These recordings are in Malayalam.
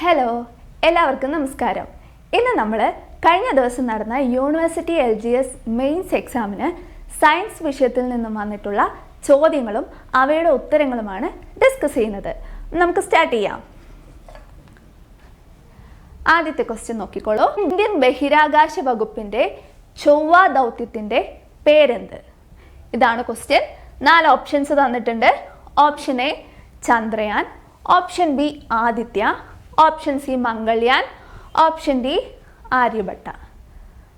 ഹലോ എല്ലാവർക്കും നമസ്കാരം. ഇന്ന് നമ്മൾ കഴിഞ്ഞ ദിവസം നടന്ന university L G S mains എക്സാമിന് സയൻസ് വിഷയത്തിൽ നിന്നും വന്നിട്ടുള്ള ചോദ്യങ്ങളും അവയുടെ ഉത്തരങ്ങളുമാണ് ഡിസ്കസ് ചെയ്യുന്നത്. നമുക്ക് സ്റ്റാർട്ട് ചെയ്യാം. ആദ്യത്തെ ക്വസ്റ്റ്യൻ നോക്കിക്കോളൂ. ഇന്ത്യൻ ബഹിരാകാശ വകുപ്പിന്റെ ചൊവ്വ ദൗത്യത്തിന്റെ പേരെന്ത്? ഇതാണ് ക്വസ്റ്റ്യൻ നാല് ഓപ്ഷൻസ് തന്നിട്ടുണ്ട്. Option A Chandrayaan. Option B Aditya. Option C Mangalyaan option D Aryabhata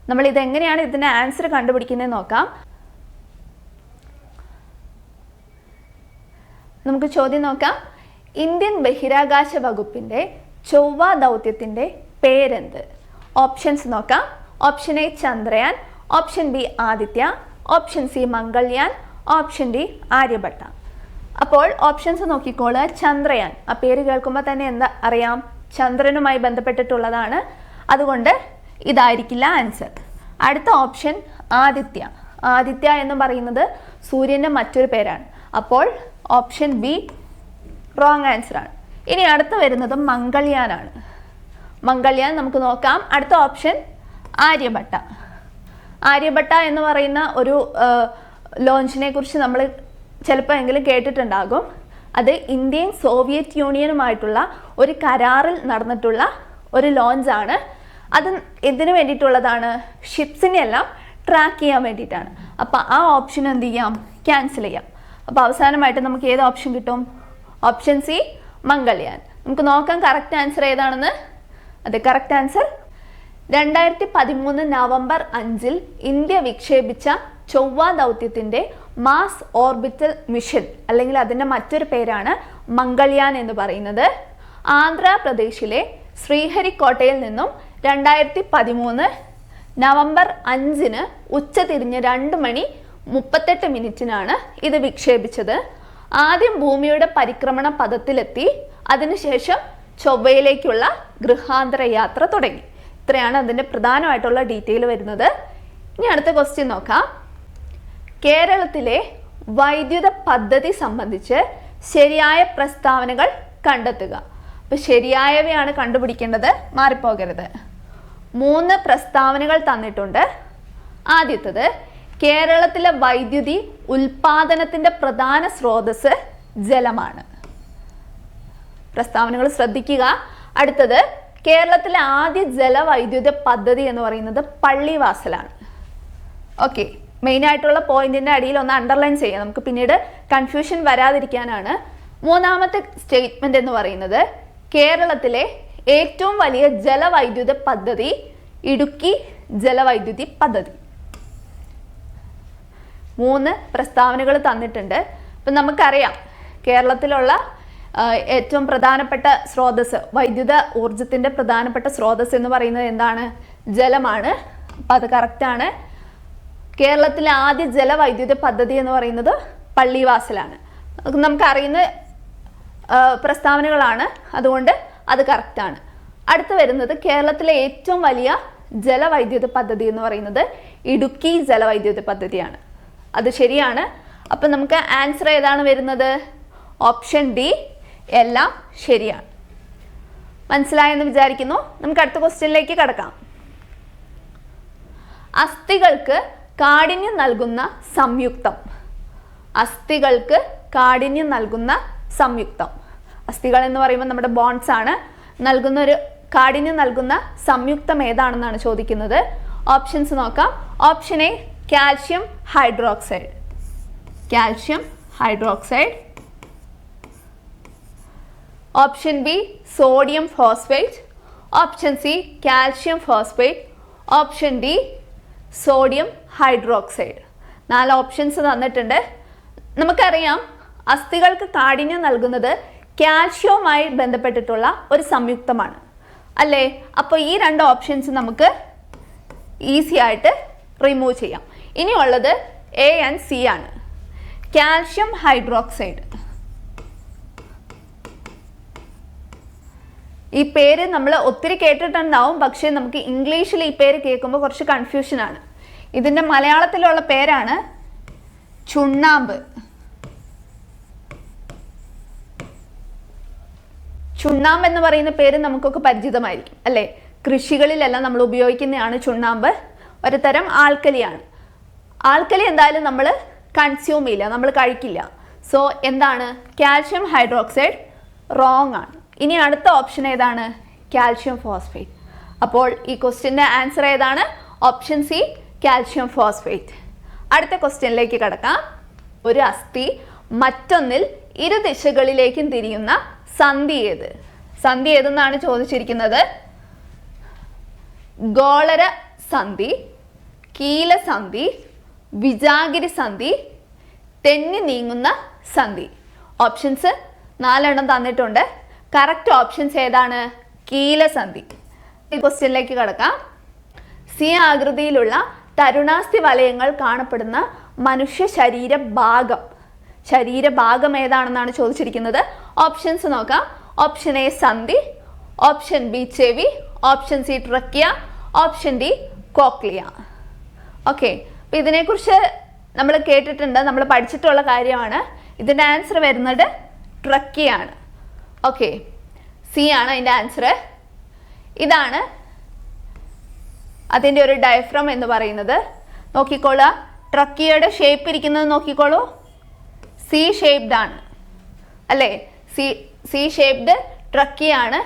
നമ്മൾ ഇതെങ്ങനെയാണ് ഇതിന്റെ ആൻസർ കണ്ടുപിടിക്കുന്നത് നോക്കാം. നമുക്ക് ചോദ്യം നോക്കാം. ഇന്ത്യൻ ബഹിരാകാശ വകുപ്പിന്റെ ചൊവ്വ ദൗത്യത്തിന്റെ പേരെന്ത്? ഓപ്ഷൻസ് നോക്കാം. Option A Chandrayaan option B Aditya option C Mangalyaan option D Aryabhata അപ്പോൾ ഓപ്ഷൻസ് നോക്കിക്കോൾ. ചന്ദ്രയാൻ. ആ പേര് കേൾക്കുമ്പോൾ തന്നെ എന്താ അറിയാം? ചന്ദ്രനുമായി ബന്ധപ്പെട്ടിട്ടുള്ളതാണ്. അതുകൊണ്ട് ഇതായിരിക്കില്ല ആൻസർ അടുത്ത ഓപ്ഷൻ ആദിത്യ. ആദിത്യ എന്ന് പറയുന്നത് സൂര്യന്റെ മറ്റൊരു പേരാണ്. അപ്പോൾ ഓപ്ഷൻ ബി റോങ് ആൻസർ ആണ്. ഇനി അടുത്ത് വരുന്നത് മംഗൾയാനാണ്. മംഗൾയാൻ നമുക്ക് നോക്കാം. അടുത്ത ഓപ്ഷൻ ആര്യഭട്ട. ആര്യഭട്ട എന്ന് പറയുന്ന ഒരു ലോഞ്ചിനെ കുറിച്ച് നമ്മൾ ചിലപ്പോൾ എങ്കിലും കേട്ടിട്ടുണ്ടാകും. അത് ഇന്ത്യയും സോവിയറ്റ് യൂണിയനുമായിട്ടുള്ള ഒരു കരാറിൽ നടന്നിട്ടുള്ള ഒരു ലോഞ്ചാണ് അത് എന്തിനു വേണ്ടിയിട്ടുള്ളതാണ്. ഷിപ്സിനെ എല്ലാം ട്രാക്ക് ചെയ്യാൻ വേണ്ടിയിട്ടാണ്. അപ്പോൾ ആ ഓപ്ഷൻ എന്ത് ചെയ്യാം? ക്യാൻസൽ ചെയ്യാം. അപ്പോൾ അവസാനമായിട്ട് നമുക്ക് ഏത് ഓപ്ഷൻ കിട്ടും? Option C Mangalyaan. നമുക്ക് നോക്കാം കറക്റ്റ് ആൻസർ ഏതാണെന്ന്. അതെ കറക്റ്റ് ആൻസർ രണ്ടായിരത്തി പതിമൂന്ന് നവംബർ അഞ്ചിൽ ഇന്ത്യ വിക്ഷേപിച്ച ചൊവ്വ ദൗത്യത്തിന്റെ മാസ് ഓർബിറ്റൽ മിഷൻ അല്ലെങ്കിൽ അതിന്റെ മറ്റൊരു പേരാണ് മംഗൾയാൻ എന്ന് പറയുന്നത്. ആന്ധ്രാപ്രദേശിലെ ശ്രീഹരിക്കോട്ടയിൽ നിന്നും രണ്ടായിരത്തി പതിമൂന്ന് നവംബർ അഞ്ചിന് ഉച്ചതിരിഞ്ഞ് രണ്ട് മണി മുപ്പത്തെട്ട് മിനിറ്റിനാണ് ഇത് വിക്ഷേപിച്ചത്. ആദ്യം ഭൂമിയുടെ പരിക്രമണ പദത്തിലെത്തി അതിനുശേഷം ചൊവ്വയിലേക്കുള്ള ഗൃഹാന്തര യാത്ര തുടങ്ങി. ഇത്രയാണ് അതിന്റെ പ്രധാനമായിട്ടുള്ള ഡീറ്റെയിൽ വരുന്നത്. ഇനി അടുത്ത ക്വസ്റ്റ്യൻ നോക്കാം. കേരളത്തിലെ വൈദ്യുത പദ്ധതി സംബന്ധിച്ച് ശരിയായ പ്രസ്താവനകൾ കണ്ടെത്തുക. അപ്പോൾ ശരിയായവയാണ് കണ്ടുപിടിക്കേണ്ടത് മാറിപ്പോകരുത്. മൂന്ന് പ്രസ്താവനകൾ തന്നിട്ടുണ്ട്. ആദ്യത്തത് കേരളത്തിലെ വൈദ്യുതി ഉൽപാദനത്തിന്റെ പ്രധാന സ്രോതസ് ജലമാണ്. പ്രസ്താവനകൾ ശ്രദ്ധിക്കുക. അടുത്തത് കേരളത്തിലെ ആദ്യ ജലവൈദ്യുത പദ്ധതി എന്ന് പറയുന്നത് പള്ളിവാസലാണ്. ഓക്കെ. മെയിൻ ആയിട്ടുള്ള പോയിന്റിന്റെ അടിയിൽ ഒന്ന് അണ്ടർലൈൻ ചെയ്യാം. നമുക്ക് പിന്നീട് കൺഫ്യൂഷൻ വരാതിരിക്കാനാണ്. മൂന്നാമത്തെ സ്റ്റേറ്റ്മെന്റ് എന്ന് പറയുന്നത് കേരളത്തിലെ ഏറ്റവും വലിയ ജലവൈദ്യുത പദ്ധതി ഇടുക്കി ജലവൈദ്യുതി പദ്ധതി. മൂന്ന് പ്രസ്താവനകൾ തന്നിട്ടുണ്ട്. അപ്പം നമുക്കറിയാം കേരളത്തിലുള്ള ഏറ്റവും പ്രധാനപ്പെട്ട സ്രോതസ് വൈദ്യുത ഊർജത്തിന്റെ പ്രധാനപ്പെട്ട സ്രോതസ് എന്ന് പറയുന്നത് എന്താണ്? ജലമാണ്. അപ്പം അത് കറക്റ്റാണ് കേരളത്തിലെ ആദ്യ ജലവൈദ്യുത പദ്ധതി എന്ന് പറയുന്നത് പള്ളിവാസലാണ്. നമുക്ക് നമുക്കറിയുന്ന പ്രസ്താവനകളാണ്. അതുകൊണ്ട് അത് കറക്റ്റാണ് അടുത്ത് വരുന്നത് കേരളത്തിലെ ഏറ്റവും വലിയ ജലവൈദ്യുത പദ്ധതി എന്ന് പറയുന്നത് ഇടുക്കി ജലവൈദ്യുത പദ്ധതിയാണ്. അത് ശരിയാണ്. അപ്പം നമുക്ക് ആൻസർ ഏതാണ് വരുന്നത്? ഓപ്ഷൻ ഡി എല്ലാം ശരിയാണ്. മനസ്സിലായെന്ന് വിചാരിക്കുന്നു. നമുക്ക് അടുത്ത ക്വസ്റ്റ്യനിലേക്ക് കടക്കാം. അസ്ഥികൾക്ക് കാഠിന്യം നൽകുന്ന സംയുക്തം. അസ്ഥികൾക്ക് കാഠിന്യം നൽകുന്ന സംയുക്തം. അസ്ഥികൾ എന്ന് പറയുമ്പോൾ നമ്മുടെ ബോൺസ് ആണ്. നൽകുന്ന ഒരു കാഠിന്യം നൽകുന്ന സംയുക്തം ഏതാണെന്നാണ് ചോദിക്കുന്നത്. ഓപ്ഷൻസ് നോക്കാം. Option A calcium hydroxide calcium hydroxide option B sodium phosphate option C calcium phosphate option D sodium hydroxide നാല് ഓപ്ഷൻസ് തന്നിട്ടുണ്ട്. നമുക്കറിയാം അസ്ഥികൾക്ക് കാഠിന്യം നൽകുന്നത് കാൽഷ്യവുമായി ബന്ധപ്പെട്ടിട്ടുള്ള ഒരു സംയുക്തമാണ്. അല്ലേ? അപ്പോൾ ഈ രണ്ട് ഓപ്ഷൻസ് നമുക്ക് ഈസി ആയിട്ട് റിമൂവ് ചെയ്യാം. ഇനിയുള്ളത് എ ആൻഡ് സി ആണ്. കാൽഷ്യം ഹൈഡ്രോക്സൈഡ് ഈ പേര് നമ്മൾ ഒത്തിരി കേട്ടിട്ടുണ്ടാവും പക്ഷേ നമുക്ക് ഇംഗ്ലീഷിൽ ഈ പേര് കേൾക്കുമ്പോൾ കുറച്ച് കൺഫ്യൂഷൻ ആണ്. ഇതിന്റെ മലയാളത്തിലുള്ള പേരാണ് ചുണ്ണാമ്പ്. ചുണ്ണാമ്പ് എന്ന് പറയുന്ന പേര് നമുക്കൊക്കെ പരിചിതമായിരിക്കും അല്ലേ? കൃഷികളിലെല്ലാം നമ്മൾ ഉപയോഗിക്കുന്നതാണ് ചുണ്ണാമ്പ്. ഒരു തരം ആൽക്കലിയാണ് ആൽക്കലി എന്തായാലും നമ്മൾ കൺസ്യൂം ചെയ്യില്ല നമ്മൾ കഴിക്കില്ല. സോ എന്താണ്? കാൽഷ്യം ഹൈഡ്രോക്സൈഡ് റോങ് ആണ്. ഇനി അടുത്ത ഓപ്ഷൻ ഏതാണ്? കാൽഷ്യം ഫോസ്ഫേറ്റ് അപ്പോൾ ഈ ക്വസ്റ്റ്യന്റെ ആൻസർ ഏതാണ്? ഓപ്ഷൻ സി കാൽഷ്യം ഫോസ്ഫേറ്റ് അടുത്ത ക്വസ്റ്റ്യനിലേക്ക് കടക്കാം. ഒരു അസ്ഥി മറ്റൊന്നിൽ ഇരു ദിശകളിലേക്കും തിരിയുന്ന സന്ധി ഏത്? സന്ധി ഏതെന്നാണ് ചോദിച്ചിരിക്കുന്നത്? ഗോളര സന്ധി കീലസന്ധി വിജാഗിരി സന്ധി തെന്നി നീങ്ങുന്ന സന്ധി. ഓപ്ഷൻസ് നാലെണ്ണം തന്നിട്ടുണ്ട്. കറക്റ്റ് ഓപ്ഷൻസ് ഏതാണ്? കീലസന്ധി ക്വസ്റ്റ്യനിലേക്ക് കടക്കാം. സി ആകൃതിയിലുള്ള തരുണാസ്ഥി വലയങ്ങൾ കാണപ്പെടുന്ന മനുഷ്യ ശരീര ഭാഗം. ശരീരഭാഗം ഏതാണെന്നാണ് ചോദിച്ചിരിക്കുന്നത്? ഓപ്ഷൻസ് നോക്കാം. ഓപ്ഷൻ എ സന്ധി. ഓപ്ഷൻ ബി ചെവി. Option C trachea. Option D cochlea. Okay അപ്പോൾ ഇതിനെക്കുറിച്ച് നമ്മൾ കേട്ടിട്ടുണ്ട്. നമ്മൾ പഠിച്ചിട്ടുള്ള കാര്യമാണ്. ഇതിന്റെ ആൻസർ വരുന്നത് ട്രക്കിയാണ്. ഓക്കെ സി ആണ് അതിന്റെ ആൻസർ ഇതാണ് അതിന്റെ ഒരു ഡയഫ്രം എന്ന് പറയുന്നത്. നോക്കിക്കോളുക ട്രക്കിയുടെ ഷേപ്പ് ഇരിക്കുന്നത് നോക്കിക്കോളൂ. സി ഷേപ്ഡ് ആണ്. അല്ലേ? സി സി ഷേപ്ഡ് ട്രക്കിയാണ്.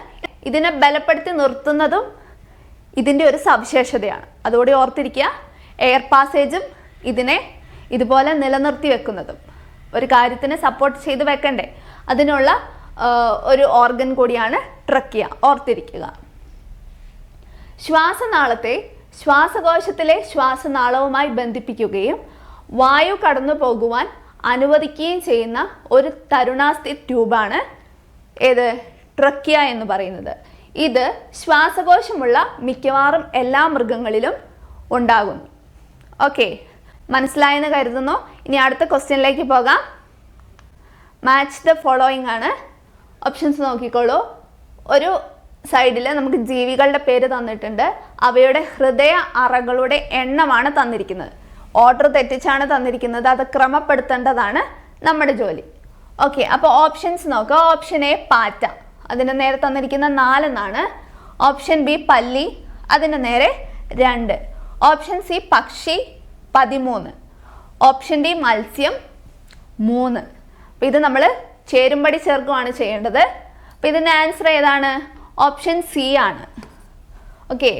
ഇതിനെ ബലപ്പെടുത്തി നിർത്തുന്നതും ഇതിന്റെ ഒരു സവിശേഷതയാണ്. അതുകൂടി ഓർത്തിരിക്കുക. എയർ പാസേജും ഇതിനെ ഇതുപോലെ നിലനിർത്തി വെക്കുന്നതും. ഒരു കാര്യത്തിന് സപ്പോർട്ട് ചെയ്ത് വെക്കണ്ടേ. അതിനുള്ള ഒരു ഓർഗൻ കൂടിയാണ് ട്രക്കിയ ഓർത്തിരിക്കുക. ശ്വാസനാളത്തെ ശ്വാസകോശത്തിലെ ശ്വാസനാളവുമായി ബന്ധിപ്പിക്കുകയും വായു കടന്നു പോകുവാൻ അനുവദിക്കുകയും ചെയ്യുന്ന ഒരു തരുണാസ്ഥി ട്യൂബാണ് ഏത്? ട്രക്കിയ എന്ന് പറയുന്നത്. ഇത് ശ്വാസകോശമുള്ള മിക്കവാറും എല്ലാ മൃഗങ്ങളിലും ഉണ്ടാകുന്നു ഓക്കെ മനസ്സിലായെന്ന് കരുതുന്നു. ഇനി അടുത്ത ക്വസ്റ്റ്യനിലേക്ക് പോകാം. മാച്ച് ദ ഫോളോയിങ് ആണ്. ഓപ്ഷൻസ് നോക്കിക്കോളൂ. ഒരു സൈഡിൽ നമുക്ക് ജീവികളുടെ പേര് തന്നിട്ടുണ്ട്. അവയുടെ ഹൃദയ അറകളുടെ എണ്ണമാണ് തന്നിരിക്കുന്നത്. ഓർഡർ തെറ്റിച്ചാണ് തന്നിരിക്കുന്നത്. അത് ക്രമപ്പെടുത്തേണ്ടതാണ് നമ്മുടെ ജോലി. ഓക്കെ അപ്പോൾ ഓപ്ഷൻസ് നോക്കുക ഓപ്ഷൻ എ പാറ്റ. അതിന്റെ നേരെ തന്നിരിക്കുന്ന നാലെന്നാണ് ഓപ്ഷൻ ബി പല്ലി. അതിന്റെ നേരെ രണ്ട്. ഓപ്ഷൻ സി പക്ഷി. പതിമൂന്ന്. ഓപ്ഷൻ ഡി മത്സ്യം. മൂന്ന്. അപ്പം ഇത് നമ്മൾ ചേരുംപടി ചേർക്കുകയാണ് ചെയ്യേണ്ടത്. അപ്പം ഇതിന്റെ ആൻസർ ഏതാണ്? ഓപ്ഷൻ സി ആണ്. ഓക്കെ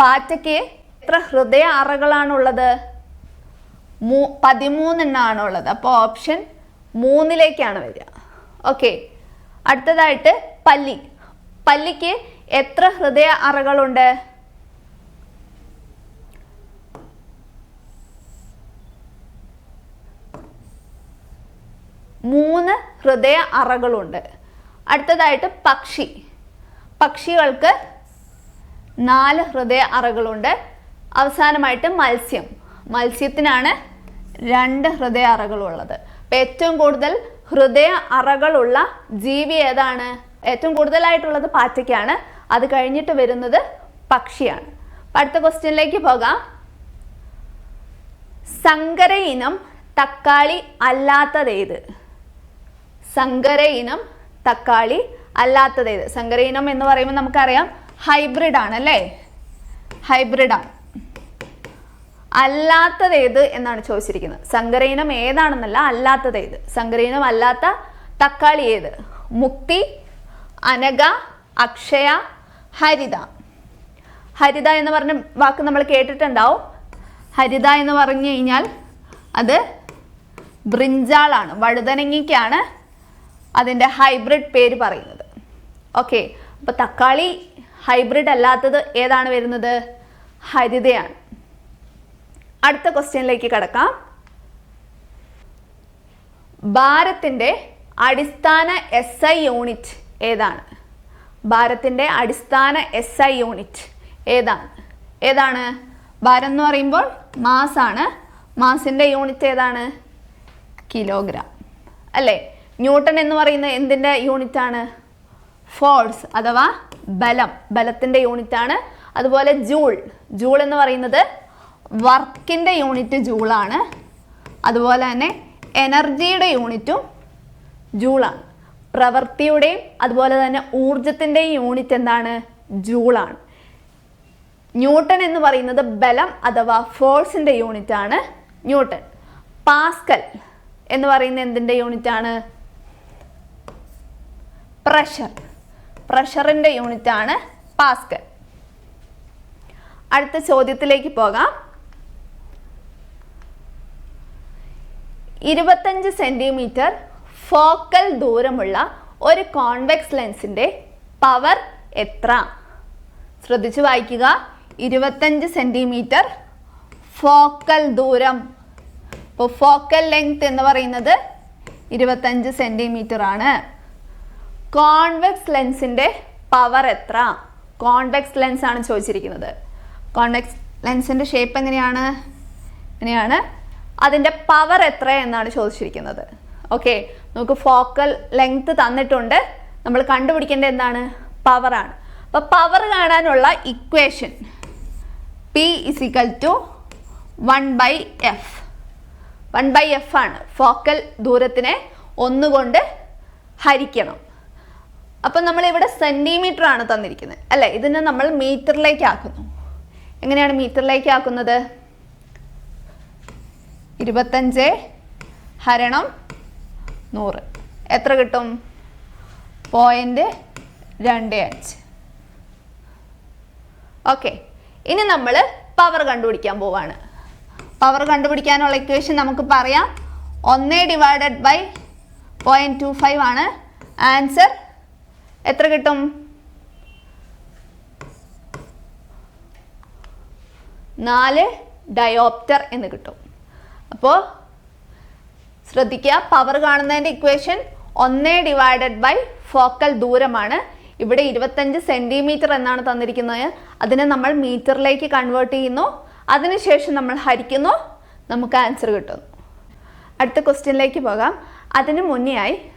പാറ്റയ്ക്ക് എത്ര ഹൃദയ അറകളാണുള്ളത് മൂ പതിമൂന്നെണ്ണമാണ് ഉള്ളത്. അപ്പോൾ ഓപ്ഷൻ മൂന്നിലേക്കാണ് വരിക. ഓക്കെ അടുത്തതായിട്ട് പല്ലി. പല്ലിക്ക് എത്ര ഹൃദയ അറകളുണ്ട് മൂന്ന് ഹൃദയ അറകളുണ്ട്. അടുത്തതായിട്ട് പക്ഷി. പക്ഷികൾക്ക് നാല് ഹൃദയ അറകളുണ്ട്. അവസാനമായിട്ട് മത്സ്യം. മത്സ്യത്തിനാണ് രണ്ട് ഹൃദയ അറകളുള്ളത്. അപ്പം ഏറ്റവും കൂടുതൽ ഹൃദയ അറകളുള്ള ജീവി ഏതാണ്? ഏറ്റവും കൂടുതലായിട്ടുള്ളത് പാറ്റയ്ക്കാണ്. അത് കഴിഞ്ഞിട്ട് വരുന്നത് പക്ഷിയാണ്. അടുത്ത ക്വസ്റ്റ്യനിലേക്ക് പോകാം. സങ്കര ഇനം തക്കാളി അല്ലാത്തതേത്? സങ്കര ഇനം തക്കാളി അല്ലാത്തതേത് സങ്കര ഇനം എന്ന് പറയുമ്പോൾ നമുക്കറിയാം ഹൈബ്രിഡ് ആണ് അല്ലേ? ഹൈബ്രിഡ് ആണ്. അല്ലാത്തതേത് എന്നാണ് ചോദിച്ചിരിക്കുന്നത്. സങ്കര ഇനം ഏതാണെന്നല്ല അല്ലാത്തതേത് സങ്കര ഇനം അല്ലാത്ത തക്കാളി ഏത്? മുക്തി അനഘ അക്ഷയ ഹരിത. ഹരിത എന്ന് പറഞ്ഞ വാക്ക് നമ്മൾ കേട്ടിട്ടുണ്ടാവും. ഹരിത എന്ന് പറഞ്ഞു കഴിഞ്ഞാൽ അത് ബ്രിഞ്ചാളാണ് വഴുതനങ്ങയ്ക്കാണ് അതിന്റെ ഹൈബ്രിഡ് പേര് പറയുന്നത്. ഓക്കെ അപ്പോൾ തക്കാളി ഹൈബ്രിഡ് അല്ലാത്തത് ഏതാണ് വരുന്നത്? ഹരിതയാണ്. അടുത്ത ക്വസ്റ്റ്യനിലേക്ക് കടക്കാം. ഭാരത്തിന്റെ അടിസ്ഥാന എസ് ഐ യൂണിറ്റ് ഏതാണ്? ഭാരത്തിന്റെ അടിസ്ഥാന എസ് ഐ യൂണിറ്റ് ഏതാണ്? ഏതാണ്? ഭാരം എന്ന് പറയുമ്പോൾ മാസാണ്. മാസിന്റെ യൂണിറ്റ് ഏതാണ്? കിലോഗ്രാം. അല്ലേ? ന്യൂട്ടൺ എന്ന് പറയുന്ന എന്തിന്റെ ആണ്? ഫോഴ്സ് അഥവാ ബലം. ബലത്തിന്റെ ആണ്. അതുപോലെ ജൂൾ. ജൂൾ എന്ന് പറയുന്നത് വർക്കിന്റെ യൂണിറ്റ് ജൂളാണ് അതുപോലെ തന്നെ എനർജിയുടെ യൂണിറ്റും ജൂളാണ് പ്രവൃത്തിയുടെയും അതുപോലെ തന്നെ ഊർജത്തിന്റെയും യൂണിറ്റ് എന്താണ്? ജൂളാണ് ന്യൂട്ടൺ എന്ന് പറയുന്നത് ബലം അഥവാ ഫോഴ്സിന്റെ യൂണിറ്റാണ് ന്യൂട്ടൺ പാസ്കൽ എന്ന് പറയുന്ന എന്തിന്റെ യൂണിറ്റാണ് പ്രഷർ പ്രഷറിന്റെ യൂണിറ്റ് ആണ് പാസ്കൽ അടുത്ത ചോദ്യത്തിലേക്ക് പോകാം. ഇരുപത്തഞ്ച് സെന്റിമീറ്റർ ഫോക്കൽ ദൂരമുള്ള ഒരു കോൺവെക്സ് ലെൻസിന്റെ പവർ എത്ര? ശ്രദ്ധിച്ചു വായിക്കുക. ഇരുപത്തഞ്ച് സെന്റിമീറ്റർ ഫോക്കൽ ദൂരം. ഇപ്പോൾ ഫോക്കൽ ലെങ്ത് എന്ന് പറയുന്നത് ഇരുപത്തഞ്ച് സെന്റിമീറ്റർ ആണ്. കോൺവെക്സ് ലെൻസിന്റെ പവർ എത്ര? കോൺവെക്സ് ലെൻസ് ആണ് ചോദിച്ചിരിക്കുന്നത്. കോൺവെക്സ് ലെൻസിന്റെ ഷേപ്പ് എങ്ങനെയാണ്? എങ്ങനെയാണ്? അതിന്റെ പവർ എത്ര എന്നാണ് ചോദിച്ചിരിക്കുന്നത്. ഓക്കെ നമുക്ക് ഫോക്കൽ ലെങ്ത് തന്നിട്ടുണ്ട്. നമ്മൾ കണ്ടുപിടിക്കേണ്ട എന്താണ്? പവറാണ് അപ്പോൾ പവർ കാണാനുള്ള equation P is equal to one by F one by F ആണ്. ഫോക്കൽ ദൂരത്തിനെ ഒന്നുകൊണ്ട് ഹരിക്കണം. അപ്പം നമ്മൾ ഇവിടെ സെന്റിമീറ്റർ ആണ് തന്നിരിക്കുന്നത്. അല്ലേ? ഇതിനെ നമ്മൾ മീറ്ററിലേക്ക് ആക്കുന്നു. എങ്ങനെയാണ് മീറ്ററിലേക്ക് ആക്കുന്നത്? ഇരുപത്തഞ്ച് ഹരണം നൂറ്. എത്ര കിട്ടും? പോയിന്റ് രണ്ട് അഞ്ച്. ഓക്കെ ഇനി നമ്മൾ പവർ കണ്ടുപിടിക്കാൻ പോവാണ്. പവർ കണ്ടുപിടിക്കാനുള്ള ഇക്വേഷൻ നമുക്ക് പറയാം. ഒന്ന് divided by point two five ആണ്. ആൻസർ എത്ര കിട്ടും? നാല് ഡയോപ്റ്റർ എന്ന് കിട്ടും. അപ്പോ ശ്രദ്ധിക്കുക പവർ കാണുന്നതിന്റെ ഇക്വേഷൻ ഒന്ന് ഡിവൈഡഡ് ബൈ ഫോക്കൽ ദൂരമാണ്. ഇവിടെ ഇരുപത്തഞ്ച് സെന്റിമീറ്റർ എന്നാണ് തന്നിരിക്കുന്നത്. അതിനെ നമ്മൾ മീറ്ററിലേക്ക് കൺവേർട്ട് ചെയ്യുന്നു. അതിനുശേഷം നമ്മൾ ഹരിക്കുന്നു. നമുക്ക് ആൻസർ കിട്ടുന്നു. അടുത്ത ക്വസ്റ്റ്യനിലേക്ക് പോകാം. അതിന് മുന്നെയായി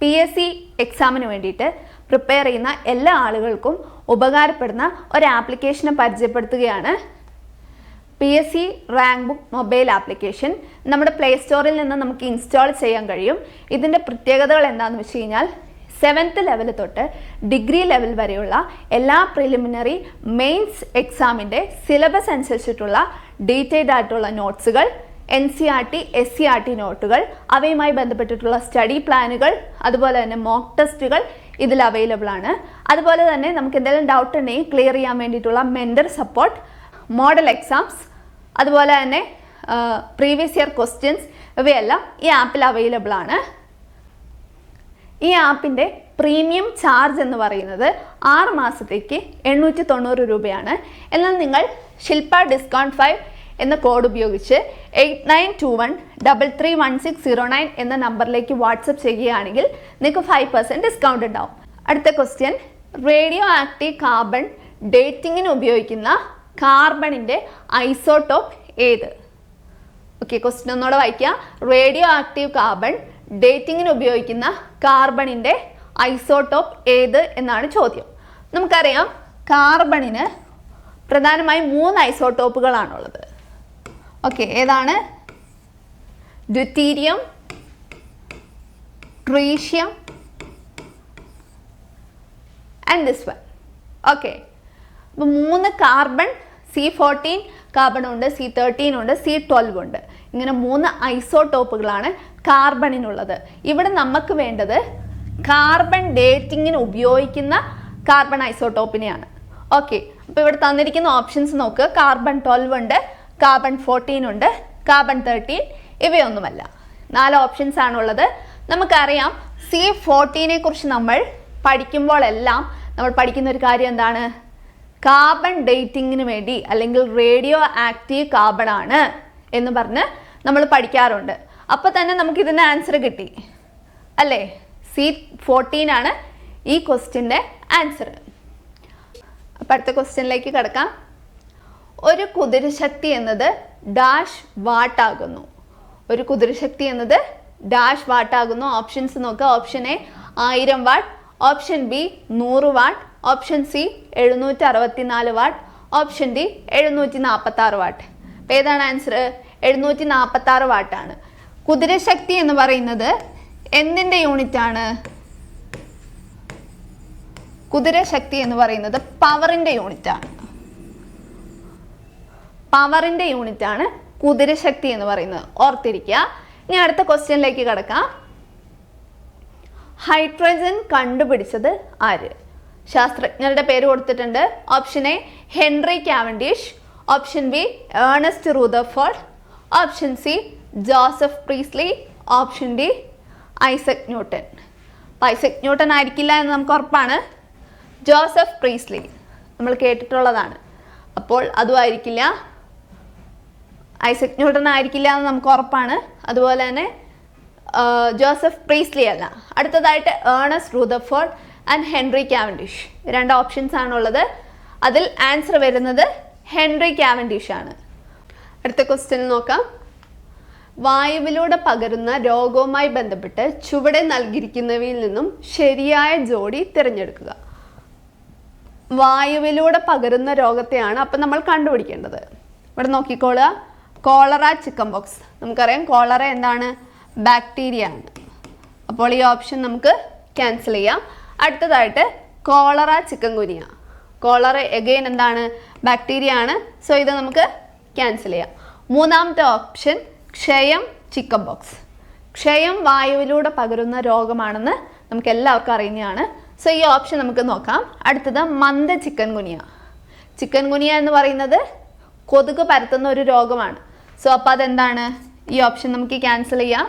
പി എസ് സി എക്സാമിന് വേണ്ടിയിട്ട് പ്രിപ്പയർ ചെയ്യുന്ന എല്ലാ ആളുകൾക്കും ഉപകാരപ്പെടുന്ന ഒരു ആപ്ലിക്കേഷനെ പരിചയപ്പെടുത്തുകയാണ്. P S C rank book mobile application നമ്മുടെ പ്ലേ സ്റ്റോറിൽ നിന്ന് നമുക്ക് ഇൻസ്റ്റാൾ ചെയ്യാൻ കഴിയും. ഇതിന്റെ പ്രത്യേകതകൾ എന്താണെന്ന് വെച്ച് കഴിഞ്ഞാൽ സെവൻത്ത് ലെവൽ തൊട്ട് ഡിഗ്രി ലെവൽ വരെയുള്ള എല്ലാ പ്രിലിമിനറി മെയിൻസ് എക്സാമിന്റെ സിലബസ് അനുസരിച്ചിട്ടുള്ള ഡീറ്റെയിൽഡ് ആയിട്ടുള്ള നോട്ട്സുകൾ N C R T S C R T നോട്ടുകൾ അവയുമായി ബന്ധപ്പെട്ടിട്ടുള്ള സ്റ്റഡി പ്ലാനുകൾ അതുപോലെ തന്നെ മോക്ക് ടെസ്റ്റുകൾ ഇതിൽ അവൈലബിൾ ആണ്. അതുപോലെ തന്നെ നമുക്ക് എന്തെങ്കിലും ഡൗട്ട് ഉണ്ടെങ്കിൽ ക്ലിയർ ചെയ്യാൻ വേണ്ടിയിട്ടുള്ള മെന്റർ സപ്പോർട്ട് മോഡൽ എക്സാംസ് അതുപോലെ തന്നെ പ്രീവിയസ് ഇയർ ക്വസ്റ്റ്യൻസ് ഇവയെല്ലാം ഈ ആപ്പിൽ അവൈലബിൾ ആണ്. ഈ ആപ്പിന്റെ പ്രീമിയം ചാർജ് എന്ന് പറയുന്നത് ആറ് മാസത്തേക്ക് എണ്ണൂറ്റി തൊണ്ണൂറ് രൂപയാണ്. എന്നാൽ നിങ്ങൾ ശില്പ ഡിസ്കൗണ്ട് ഫൈവ് എന്ന കോഡ് ഉപയോഗിച്ച് eight nine two one double three one six zero nine എന്ന നമ്പറിലേക്ക് വാട്സപ്പ് ചെയ്യുകയാണെങ്കിൽ നിങ്ങൾക്ക് ഫൈവ് പെർസെന്റ് ഡിസ്കൗണ്ട് ഉണ്ടാവും. അടുത്ത ക്വസ്റ്റ്യൻ റേഡിയോ ആക്റ്റീവ് കാർബൺ ഡേറ്റിങ്ങിന് ഉപയോഗിക്കുന്ന കാർബണിന്റെ ഐസോട്ടോപ്പ് ഏത്? ഓക്കെ ക്വസ്റ്റ്യൻ ഒന്നുകൂടെ വായിക്കാം. റേഡിയോ ആക്റ്റീവ് കാർബൺ ഡേറ്റിങ്ങിന് ഉപയോഗിക്കുന്ന കാർബണിന്റെ ഐസോട്ടോപ്പ് ഏത് എന്നാണ് ചോദ്യം. നമുക്കറിയാം കാർബണിന് പ്രധാനമായും മൂന്ന് ഐസോട്ടോപ്പുകളാണുള്ളത് ഓക്കെ ഏതാണ്? Deuterium tritium and this one okay അപ്പോൾ മൂന്ന് കാർബൺ സി ഫോർട്ടീൻ കാർബൺ ഉണ്ട് സി തേർട്ടീൻ ഉണ്ട് സി ട്വൽവ് ഉണ്ട്. ഇങ്ങനെ മൂന്ന് ഐസോടോപ്പുകളാണ് കാർബണിനുള്ളത് ഇവിടെ നമുക്ക് വേണ്ടത് കാർബൺ ഡേറ്റിങ്ങിന് ഉപയോഗിക്കുന്ന കാർബൺ ഐസോടോപ്പിനെയാണ് ഓക്കെ അപ്പോൾ ഇവിടെ തന്നിരിക്കുന്ന ഓപ്ഷൻസ് നോക്കുക കാർബൺ ട്വൽവ് ഉണ്ട് കാർബൺ ഫോർട്ടീൻ ഉണ്ട് കാർബൺ തേർട്ടീൻ ഇവയൊന്നുമല്ല. നാല് ഓപ്ഷൻസ് ആണുള്ളത്. നമുക്കറിയാം സി ഫോർട്ടീനെ കുറിച്ച് നമ്മൾ പഠിക്കുമ്പോഴെല്ലാം നമ്മൾ പഠിക്കുന്ന ഒരു കാര്യം എന്താണ്? കാർബൺ ഡേറ്റിങ്ങിന് വേണ്ടി അല്ലെങ്കിൽ റേഡിയോ ആക്റ്റീവ് കാർബൺ ആണ് എന്ന് പറഞ്ഞ് നമ്മൾ പഠിക്കാറുണ്ട്. അപ്പോൾ തന്നെ നമുക്ക് ഇതിന് ആൻസർ കിട്ടി. അല്ലേ? സി ഫോർട്ടീൻ ആണ് ഈ ക്വസ്റ്റ്യന്റെ ആൻസർ അപ്പം അടുത്ത ക്വസ്റ്റ്യനിലേക്ക് കിടക്കാം. ഒരു കുതിരശക്തി എന്നത് ഡാഷ് വാട്ടാകുന്നു ഒരു കുതിരശക്തി എന്നത് ഡാഷ് വാട്ടാകുന്നു ഓപ്ഷൻസ് നോക്കുക ഓപ്ഷൻ എ ആയിരം വാട്ട്. ഓപ്ഷൻ ബി നൂറ് വാട്ട്. ഓപ്ഷൻ സി എഴുന്നൂറ്റി അറുപത്തിനാല് വാട്ട്. ഓപ്ഷൻ ഡി എഴുന്നൂറ്റി നാൽപ്പത്തി ആറ് വാട്ട്. അപ്പോൾ ഏതാണ് ആൻസർ എഴുന്നൂറ്റി നാൽപ്പത്തി ആറ് വാട്ടാണ് കുതിരശക്തി എന്ന് പറയുന്നത് എന്തിന്റെ യൂണിറ്റ് ആണ്? കുതിരശക്തി എന്ന് പറയുന്നത് പവറിന്റെ യൂണിറ്റാണ് പവറിന്റെ യൂണിറ്റാണ് കുതിരശക്തി എന്ന് പറയുന്നത്. ഓർത്തിരിക്കുക. ഇനി അടുത്ത ക്വസ്റ്റ്യനിലേക്ക് കടക്കാം. ഹൈഡ്രജൻ കണ്ടുപിടിച്ചത് ആര്? ശാസ്ത്രജ്ഞരുടെ പേര് കൊടുത്തിട്ടുണ്ട്. Option A Henry Cavendish. Option B Ernest Rutherford. Option C Joseph Priestley. Option D Isaac Newton Isaac Newton ആയിരിക്കില്ല എന്ന് നമുക്ക് ഉറപ്പാണ്. Joseph Priestley. നമ്മൾ കേട്ടിട്ടുള്ളതാണ്. അപ്പോൾ അതും ആയിരിക്കില്ല. ഐസക് ന്യൂട്ടൺ ആയിരിക്കില്ല എന്ന് നമുക്ക് ഉറപ്പാണ്. അതുപോലെ തന്നെ ജോസഫ് പ്രീസ്ലി അല്ല. അടുത്തതായിട്ട് Ernest Rutherford and Henry Cavendish. രണ്ട് ഓപ്ഷൻസ് ആണുള്ളത് അതിൽ ആൻസർ വരുന്നത് ഹെൻറി കാവൻഡിഷ് ആണ്. അടുത്ത ക്വസ്റ്റ്യൻ നോക്കാം. വായുവിലൂടെ പകരുന്ന രോഗവുമായി ബന്ധപ്പെട്ട് ചുവടെ നൽകിയിരിക്കുന്നവയിൽ നിന്നും ശരിയായ ജോഡി തിരഞ്ഞെടുക്കുക. വായുവിലൂടെ പകരുന്ന രോഗത്തെയാണ് അപ്പം നമ്മൾ കണ്ടുപിടിക്കേണ്ടത്. ഇവിടെ നോക്കിക്കോളുക. കോളറ ചിക്കൻ ബോക്സ് നമുക്കറിയാം കോളറ എന്താണ്? ബാക്ടീരിയ ആണ്. അപ്പോൾ ഈ ഓപ്ഷൻ നമുക്ക് ക്യാൻസൽ ചെയ്യാം. അടുത്തതായിട്ട് cholera chikungunya cholera again എന്താണ്? ബാക്ടീരിയ ആണ്. സോ ഇത് നമുക്ക് ക്യാൻസൽ ചെയ്യാം. മൂന്നാമത്തെ ഓപ്ഷൻ ക്ഷയം ചിക്കൻ ബോക്സ് ക്ഷയം വായുവിലൂടെ പകരുന്ന രോഗമാണെന്ന് നമുക്ക് എല്ലാവർക്കും അറിയുന്നതാണ്. സോ ഈ ഓപ്ഷൻ നമുക്ക് നോക്കാം. അടുത്തത് മന്ദ ചിക്കൻ ഗുനിയ. ചിക്കൻ ഗുനിയ എന്ന് പറയുന്നത് കൊതുക് പരത്തുന്ന ഒരു രോഗമാണ്. സോ അപ്പോൾ അതെന്താണ്? ഈ ഓപ്ഷൻ നമുക്ക് ക്യാൻസൽ ചെയ്യാം.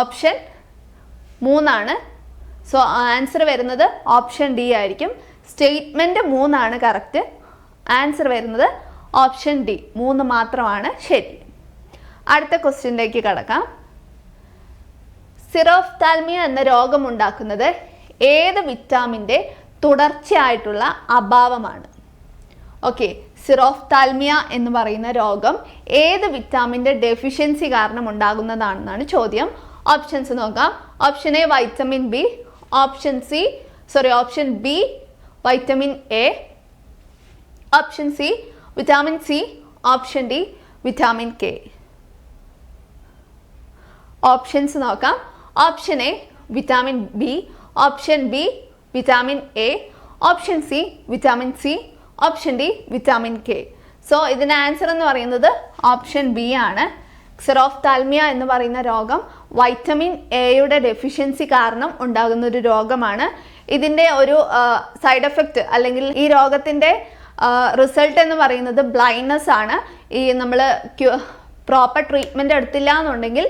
ഓപ്ഷൻ മൂന്നാണ്. സോ ആൻസർ വരുന്നത് ഓപ്ഷൻ ഡി ആയിരിക്കും. സ്റ്റേറ്റ്മെന്റ് മൂന്നാണ് കറക്റ്റ് ആൻസർ വരുന്നത് ഓപ്ഷൻ ഡി മൂന്ന് മാത്രമാണ്. ശരി. അടുത്ത ക്വസ്റ്റ്യനിലേക്ക് കടക്കാം. സിറോഫ്താൽമിയ എന്ന രോഗമുണ്ടാക്കുന്നത് ഏത് വിറ്റാമിന്റെ തുടർച്ചയായിട്ടുള്ള അഭാവമാണ്? ഓക്കെ സിറോഫ്താൽമിയ എന്ന് പറയുന്ന രോഗം ഏത് വിറ്റാമിന്റെ ഡെഫിഷ്യൻസി കാരണം ഉണ്ടാകുന്നതാണെന്നാണ് ചോദ്യം. ഓപ്ഷൻസ് നോക്കാം. Option A vitamin B option C sorry option B vitamin A option C vitamin C option D vitamin K options നോക്കാം. Option A vitamin B option B vitamin A option C vitamin C option D vitamin K. So ഇതിന്റെ ആൻസർ എന്ന് പറയുന്നത് ഓപ്ഷൻ ബി ആണ്. സെറോഫ്താൽമിയ എന്ന് പറയുന്ന രോഗം വൈറ്റമിൻ എയുടെ ഡെഫിഷ്യൻസി കാരണം ഉണ്ടാകുന്ന ഒരു രോഗമാണ്. ഇതിന്റെ ഒരു സൈഡ് എഫക്റ്റ് അല്ലെങ്കിൽ ഈ രോഗത്തിന്റെ റിസൾട്ട് എന്ന് പറയുന്നത് ബ്ലൈൻഡ്നെസ് ആണ്. ഈ നമ്മൾ പ്രോപ്പർ ട്രീറ്റ്മെന്റ് എടുത്തില്ല എന്നുണ്ടെങ്കിൽ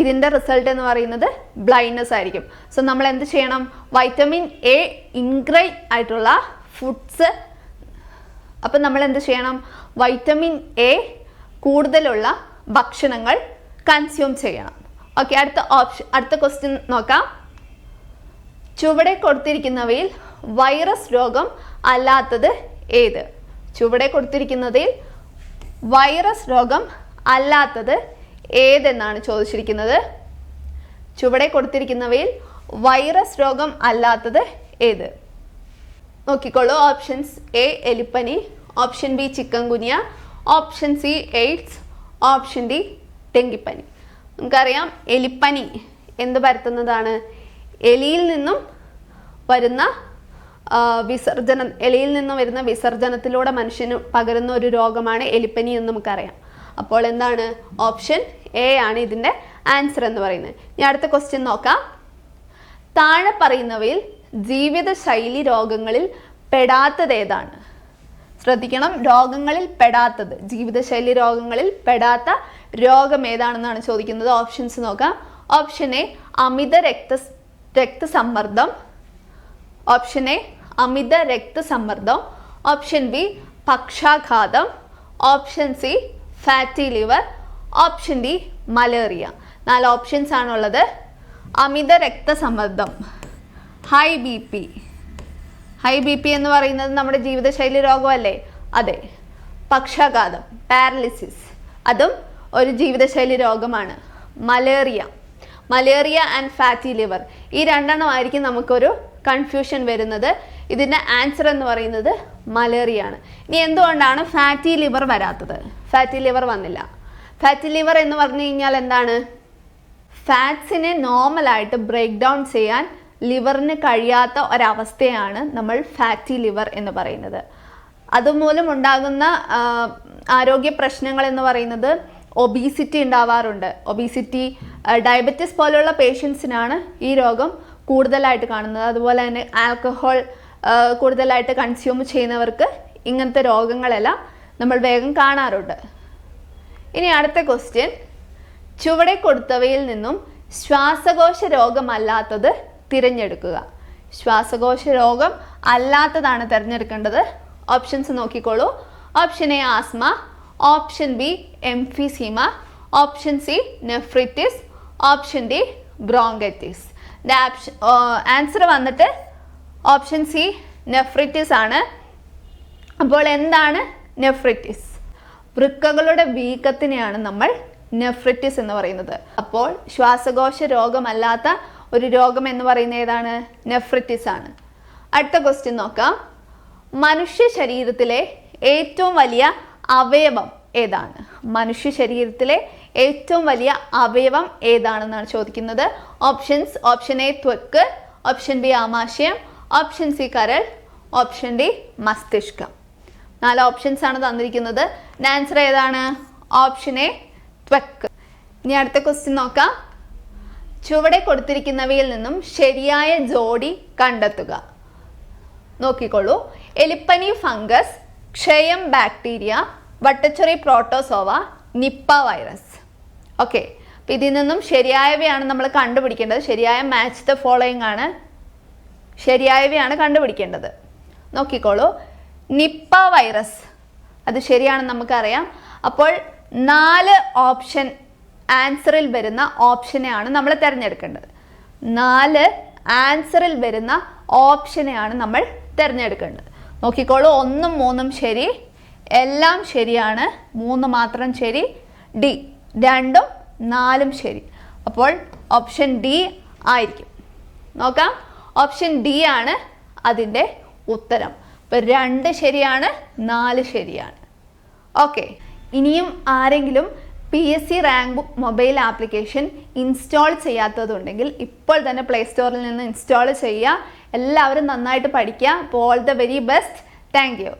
ഇതിന്റെ റിസൾട്ട് എന്ന് പറയുന്നത് ബ്ലൈൻഡ്നെസ് ആയിരിക്കും. സോ നമ്മൾ എന്ത് ചെയ്യണം? വൈറ്റമിൻ എ ഇൻഗ്രൈ ആയിട്ടുള്ള ഫുഡ്സ് അപ്പം നമ്മൾ എന്ത് ചെയ്യണം? വൈറ്റമിൻ എ കൂടുതലുള്ള ഭക്ഷണങ്ങൾ കൺസ്യൂം ചെയ്യണം. ഓക്കെ അടുത്ത ഓപ്ഷൻ അടുത്ത ക്വസ്റ്റ്യൻ നോക്കാം. ചുവടെ കൊടുത്തിരിക്കുന്നവയിൽ വൈറസ് രോഗം അല്ലാത്തത് ഏത്? ചുവടെ കൊടുത്തിരിക്കുന്നതിൽ വൈറസ് രോഗം അല്ലാത്തത് ഏതെന്നാണ് ചോദിച്ചിരിക്കുന്നത്? ചുവടെ കൊടുത്തിരിക്കുന്നവയിൽ വൈറസ് രോഗം അല്ലാത്തത് ഏത്? നോക്കിക്കോളൂ. ഓപ്ഷൻസ് എ എലിപ്പനി. Option B chikungunya option C AIDS option D ഡെങ്കിപ്പനി. നമുക്കറിയാം എലിപ്പനി എന്ത് പരത്തുന്നതാണ്? എലിയിൽ നിന്നും വരുന്ന വിസർജനം എലിയിൽ നിന്നും വരുന്ന വിസർജനത്തിലൂടെ മനുഷ്യന് പകരുന്ന ഒരു രോഗമാണ് എലിപ്പനി എന്ന് നമുക്കറിയാം. അപ്പോൾ എന്താണ്? ഓപ്ഷൻ എ ആണ് ഇതിന്റെ ആൻസർ എന്ന് പറയുന്നത്. ഇനി അടുത്ത ക്വസ്റ്റ്യൻ നോക്കാം. താഴെ പറയുന്നവയിൽ ജീവിതശൈലി രോഗങ്ങളിൽ പെടാത്തത് ഏതാണ് ശ്രദ്ധിക്കണം രോഗങ്ങളിൽ പെടാത്തത്. ജീവിതശൈലി രോഗങ്ങളിൽ പെടാത്ത രോഗം ഏതാണെന്നാണ് ചോദിക്കുന്നത്. ഓപ്ഷൻസ് നോക്കാം. ഓപ്ഷൻ എ അമിത രക്ത രക്തസമ്മർദ്ദം. ഓപ്ഷൻ എ അമിത രക്തസമ്മർദ്ദം. ഓപ്ഷൻ ബി പക്ഷാഘാതം. Option C fatty liver option D malaria നാല് ഓപ്ഷൻസ് ആണുള്ളത്. അമിത രക്തസമ്മർദ്ദം. High B P high B P എന്ന് പറയുന്നത് നമ്മുടെ ജീവിതശൈലി രോഗമല്ലേ? അതെ. പക്ഷാഘാതം പാരലിസിസ് അതും ഒരു ജീവിതശൈലി രോഗമാണ്. Malaria. Malaria and fatty liver ഈ രണ്ടെണ്ണമായിരിക്കും നമുക്കൊരു കൺഫ്യൂഷൻ വരുന്നത്. ഇതിന്റെ ആൻസർ എന്ന് പറയുന്നത് മലേറിയ ആണ് ഇനി എന്തുകൊണ്ടാണ് ഫാറ്റി ലിവർ വരാത്തത്? ഫാറ്റി ലിവർ വന്നില്ല. ഫാറ്റി ലിവർ എന്ന് പറഞ്ഞു കഴിഞ്ഞാൽ എന്താണ്? ഫാറ്റ്സിനെ നോർമലായിട്ട് ബ്രേക്ക് ഡൗൺ ചെയ്യാൻ ലിവറിന് കഴിയാത്ത ഒരവസ്ഥയാണ് നമ്മൾ ഫാറ്റി ലിവർ എന്ന് പറയുന്നത്. അതുമൂലം ഉണ്ടാകുന്ന ആരോഗ്യ പ്രശ്നങ്ങൾ എന്ന് പറയുന്നത് ഒബീസിറ്റി ഉണ്ടാവാറുണ്ട്. ഒബീസിറ്റി ഡയബറ്റിസ് പോലെയുള്ള പേഷ്യൻസിനാണ് ഈ രോഗം കൂടുതലായിട്ട് കാണുന്നത്. അതുപോലെ തന്നെ ആൽക്കഹോൾ കൂടുതലായിട്ട് കൺസ്യൂം ചെയ്യുന്നവർക്ക് ഇങ്ങനത്തെ രോഗങ്ങളെല്ലാം നമ്മൾ വേഗം കാണാറുണ്ട്. ഇനി അടുത്ത ക്വസ്റ്റ്യൻ. ചുവടെ കൊടുത്തവയിൽ നിന്നും ശ്വാസകോശ രോഗമല്ലാത്തത് തിരഞ്ഞെടുക്കുക. ശ്വാസകോശ രോഗം അല്ലാത്തതാണ് തിരഞ്ഞെടുക്കേണ്ടത്. ഓപ്ഷൻസ് നോക്കിക്കോളൂ. Option A asthma option B emphysema option C nephritis option D bronchitis answer വന്നിട്ട് ഓപ്ഷൻ സി നെഫ്രിറ്റിസ് ആണ്. അപ്പോൾ എന്താണ് നെഫ്രിറ്റിസ് വൃക്കകളുടെ വീക്കത്തിനെയാണ് നമ്മൾ നെഫ്രിറ്റിസ് എന്ന് പറയുന്നത്. അപ്പോൾ ശ്വാസകോശ രോഗമല്ലാത്ത ഒരു രോഗം എന്ന് പറയുന്നത് ഏതാണ്? നെഫ്രിറ്റിസ് ആണ്. അടുത്ത ക്വസ്റ്റ്യൻ നോക്കാം. മനുഷ്യ ശരീരത്തിലെ ഏറ്റവും വലിയ അവയവം ഏതാണ്? മനുഷ്യ ശരീരത്തിലെ ഏറ്റവും വലിയ അവയവം ഏതാണെന്നാണ് ചോദിക്കുന്നത്. ഓപ്ഷൻസ് ഓപ്ഷൻ എ ത്വക്ക് ഓപ്ഷൻ ബി ആമാശയം ഓപ്ഷൻ സി കരൾ ഓപ്ഷൻ ഡി മസ്തിഷ്കം. നാല് ഓപ്ഷൻസ് ആണ് തന്നിരിക്കുന്നത്. ആൻസർ ഏതാണ്? ഓപ്ഷൻ എ ത്വക്ക്. ഇനി അടുത്ത ക്വസ്റ്റ്യൻ നോക്കാം. ചുവടെ കൊടുത്തിരിക്കുന്നവയിൽ നിന്നും ശരിയായ ജോഡി കണ്ടെത്തുക. നോക്കിക്കോളൂ. എലിപ്പനി ഫംഗസ് ക്ഷയം ബാക്ടീരിയ വട്ടച്ചൊറി പ്രോട്ടോസോവ നിപ്പ വൈറസ്. ഓക്കെ. അപ്പം ഇതിൽ നിന്നും ശരിയായവയാണ് നമ്മൾ കണ്ടുപിടിക്കേണ്ടത്. ശരിയായ മാച്ച് ദ ഫോളോയിങ് ആണ് ശരിയായവയാണ് കണ്ടുപിടിക്കേണ്ടത്. നോക്കിക്കോളൂ. നിപ്പ വൈറസ്. അത് ശരിയാണെന്ന് നമുക്കറിയാം. അപ്പോൾ നാല് ഓപ്ഷൻ ആൻസറിൽ വരുന്ന ഓപ്ഷനെയാണ് നമ്മൾ തിരഞ്ഞെടുക്കേണ്ടത്. നാല് ആൻസറിൽ വരുന്ന ഓപ്ഷനെയാണ് നമ്മൾ തിരഞ്ഞെടുക്കേണ്ടത്. നോക്കിക്കോളൂ ഒന്നും മൂന്നും ശരി എല്ലാം ശരിയാണ് മൂന്ന് മാത്രം ശരി ഡി രണ്ടും നാലും ശരി. അപ്പോൾ ഓപ്ഷൻ ഡി ആയിരിക്കും. നോക്കാം ഓപ്ഷൻ ഡി ആണ് അതിന്റെ ഉത്തരം. അപ്പോൾ രണ്ട് ശരിയാണ് നാല് ശരിയാണ്. ഓക്കെ ഇനിയും ആരെങ്കിലും P S C rank book mobile application install ചെയ്യാത്തതുണ്ടെങ്കിൽ ഇപ്പോൾ തന്നെ പ്ലേ സ്റ്റോറിൽ നിന്ന് ഇൻസ്റ്റാൾ ചെയ്യുക. എല്ലാവരും നന്നായിട്ട് പഠിക്കുക. All the very best thank you